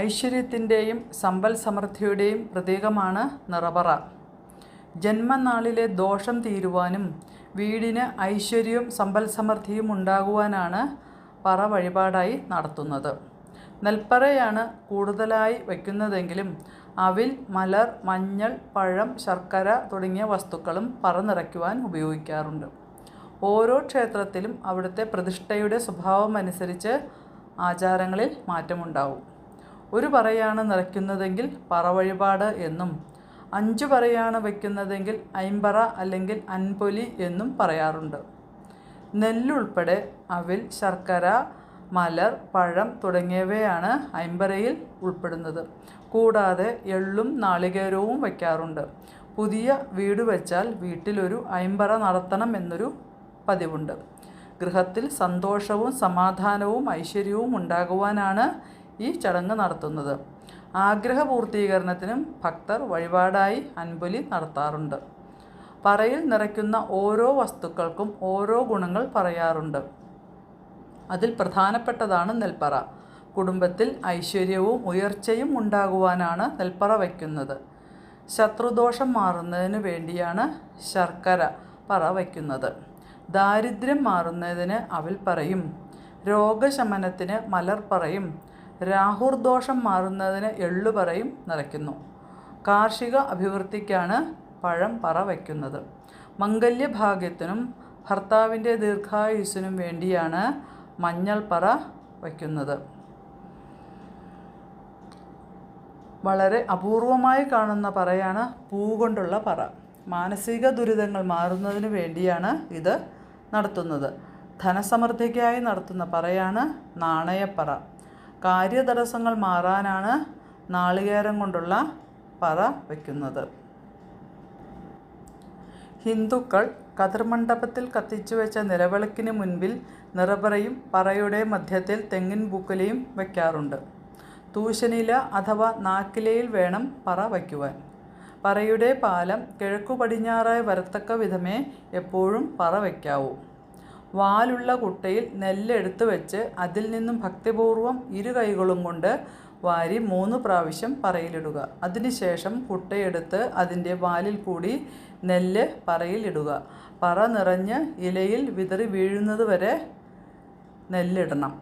ഐശ്വര്യത്തിന്റെയും സമ്പൽ സമൃദ്ധിയുടെയും പ്രതീകമാണ് നിറപറ ജന്മനാളിലെ ദോഷം തീരുവാനും വീടിന് ഐശ്വര്യവും സമ്പൽ സമൃദ്ധിയും ഉണ്ടാകുവാനാണ് പറ വഴിപാടായി നടത്തുന്നത്. നെൽപ്പറയാണ് കൂടുതലായി വയ്ക്കുന്നതെങ്കിലും അവിൽ മലർ മഞ്ഞൾ പഴം ശർക്കര തുടങ്ങിയ വസ്തുക്കളും പറ നിറയ്ക്കുവാൻ ഉപയോഗിക്കാറുണ്ട്. ഓരോ ക്ഷേത്രത്തിലും അവിടുത്തെ പ്രതിഷ്ഠയുടെ സ്വഭാവമനുസരിച്ച് ആചാരങ്ങളിൽ മാറ്റമുണ്ടാവും. ഒരു പറയാണ് നിറയ്ക്കുന്നതെങ്കിൽ പറ വഴിപാട് എന്നും അഞ്ചു പറയാണ് വയ്ക്കുന്നതെങ്കിൽ അയിമ്പറ അല്ലെങ്കിൽ അൻപൊലി എന്നും പറയാറുണ്ട്. നെല്ലുൾപ്പെടെ അവിൽ ശർക്കര മലർ പഴം തുടങ്ങിയവയാണ് അയിമ്പറയിൽ ഉൾപ്പെടുന്നത്. കൂടാതെ എള്ളും നാളികേരവും വയ്ക്കാറുണ്ട്. പുതിയ വീട് വെച്ചാൽ വീട്ടിലൊരു അയിമ്പറ നടത്തണം എന്നൊരു പതിവുണ്ട്. ഗൃഹത്തിൽ സന്തോഷവും സമാധാനവും ഐശ്വര്യവും ഉണ്ടാകുവാനാണ് ഈ ചടങ്ങ് നടത്തുന്നത്. ആഗ്രഹ പൂർത്തീകരണത്തിനും ഭക്തർ വഴിപാടായി അൻപൊലി നടത്താറുണ്ട്. പറയിൽ നിറയ്ക്കുന്ന ഓരോ വസ്തുക്കൾക്കും ഓരോ ഗുണങ്ങൾ പറയാറുണ്ട്. അതിൽ പ്രധാനപ്പെട്ടതാണ് നെൽപ്പറ. കുടുംബത്തിൽ ഐശ്വര്യവും ഉയർച്ചയും ഉണ്ടാകുവാനാണ് നെൽപ്പറ വയ്ക്കുന്നത്. ശത്രുദോഷം മാറുന്നതിന് വേണ്ടിയാണ് ശർക്കര പറ വയ്ക്കുന്നത്. ദാരിദ്ര്യം മാറുന്നതിന് അവൽ പറയും. രോഗശമനത്തിന് മലർപ്പറയും രാഹുർ ദോഷം മാറുന്നതിന് എള്ളുപറയും നിറയ്ക്കുന്നു. കാർഷിക അഭിവൃദ്ധിക്കാണ് പഴം പറ വയ്ക്കുന്നത്. മംഗല്യഭാഗ്യത്തിനും ഭർത്താവിന്റെ ദീർഘായുസിനും വേണ്ടിയാണ് മഞ്ഞൾ പറ വയ്ക്കുന്നത്. വളരെ അപൂർവമായി കാണുന്ന പറയാണ് പൂ കൊണ്ടുള്ള പറ. മാനസിക ദുരിതങ്ങൾ മാറുന്നതിന് വേണ്ടിയാണ് ഇത് നടത്തുന്നത്. ധനസമൃദ്ധിക്കായി നടത്തുന്ന പറയാണ് നാണയപ്പറ. കാര്യതടസ്സങ്ങൾ മാറാനാണ് നാളികേരം കൊണ്ടുള്ള പറ വയ്ക്കുന്നത്. ഹിന്ദുക്കൾ കതിർമണ്ഡപത്തിൽ കത്തിച്ചു വെച്ച നിലവിളക്കിന് മുൻപിൽ നിറപറയും പറയുടെ മധ്യത്തിൽ തെങ്ങിൻ പൂക്കലയും വയ്ക്കാറുണ്ട്. തൂശനില അഥവാ നാക്കിലയിൽ വേണം പറ വയ്ക്കുവാൻ. പറയുടെ പാലം കിഴക്കു പടിഞ്ഞാറായി വരത്തക്ക വിധമേ എപ്പോഴും പറ വയ്ക്കാവൂ. വാലുള്ള കുട്ടയിൽ നെല്ലെടുത്ത് വെച്ച് അതിൽ നിന്നും ഭക്തിപൂർവം ഇരു കൈകളും കൊണ്ട് വാരി മൂന്ന് പ്രാവശ്യം പറയിലിടുക. അതിനുശേഷം കുട്ടയെടുത്ത് അതിന്റെ വാലിൽ കൂടി നെല്ല് പറയിലിടുക പറ നിറഞ്ഞ് ഇലയിൽ വിതറി വീഴുന്നത് വരെ നെല്ലിടണം.